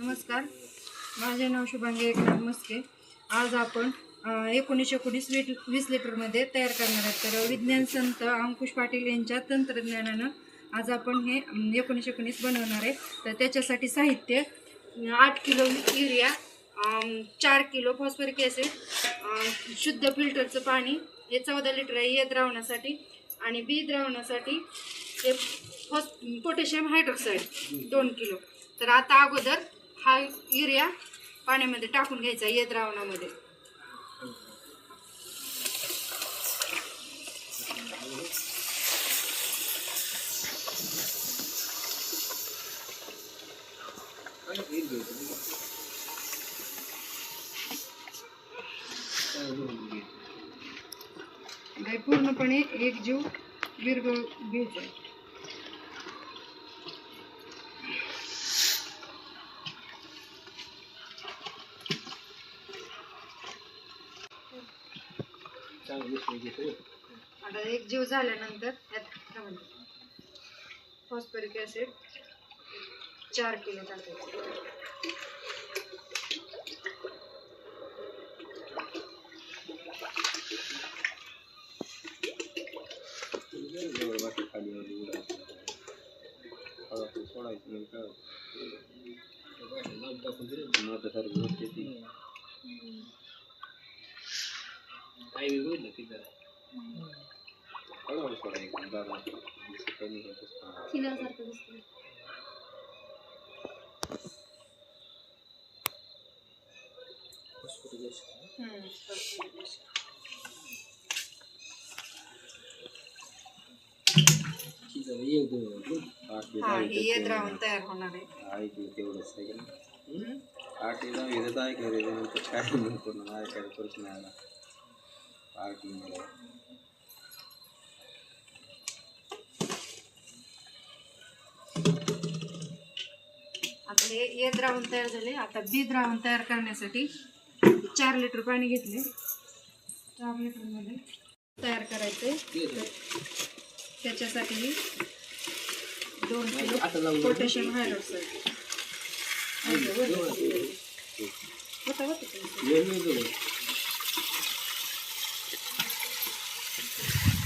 नमस्कार. माझे नाव शुभांगी एकनाथ मस्के आज आपण एकोणीसशे एकोणीस वीट वीस लिटरमध्ये तयार करणार आहेत. तर विज्ञान संत अंकुश पाटील यांच्या तंत्रज्ञानानं आज आपण हे एकोणीसशे एकोणीस बनवणार आहे. तर त्याच्यासाठी साहित्य आठ किलो युरिया चार किलो फॉस्फरिक ॲसिड शुद्ध फिल्टरचं पाणी हे चौदा लिटर आहे हे द्रावणासाठी. आणि बी द्रावणासाठी हे फॉस पोटॅशियम हायड्रोक्साईड दोन किलो. तर आता अगोदर हा युरिया पाण्यामध्ये टाकून घ्यायचा ये द्रावणामध्ये पूर्णपणे एक जीव विरघळ घ्यायचा आता एक जीव झाल्यानंतर यात फॉस्फरिक ॲसिड चार किलो टाकायचं. हम्म, phosphoric acid. हा हे ये द्रावण तयार होणार आहे तेवढंच आहे का? आठ येत ऐकलं त्याच्यानंतर काय नाही पूर्ण ऐकायला प्रश्न आला पार्टी आता हे ए द्रावण तयार झाले. आता बी द्रावण तयार करण्यासाठी चार लिटर पाणी घेतले. चार लिटरमध्ये तयार करायचे त्याच्यासाठी दोन किलो पोटॅशियम हायड्रोक्साईड होता होता.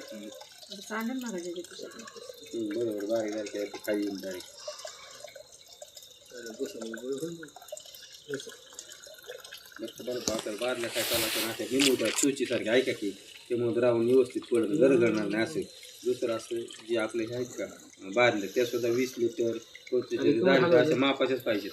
चांगलं. बरोबर बारीक बारीक आहे, खाली येऊन. मस्त बरं काय चालायचं अशा हिमोदा सुचीसारखे ऐका की ते मग राहून व्यवस्थित पडत गरगरणार नाही असं. दुसरं असं जे आपले आहेत का बारले त्या सुद्धा वीस लिटर पंचवीस लिटर दहा लिटर अशा मापाच्याच पाहिजेत.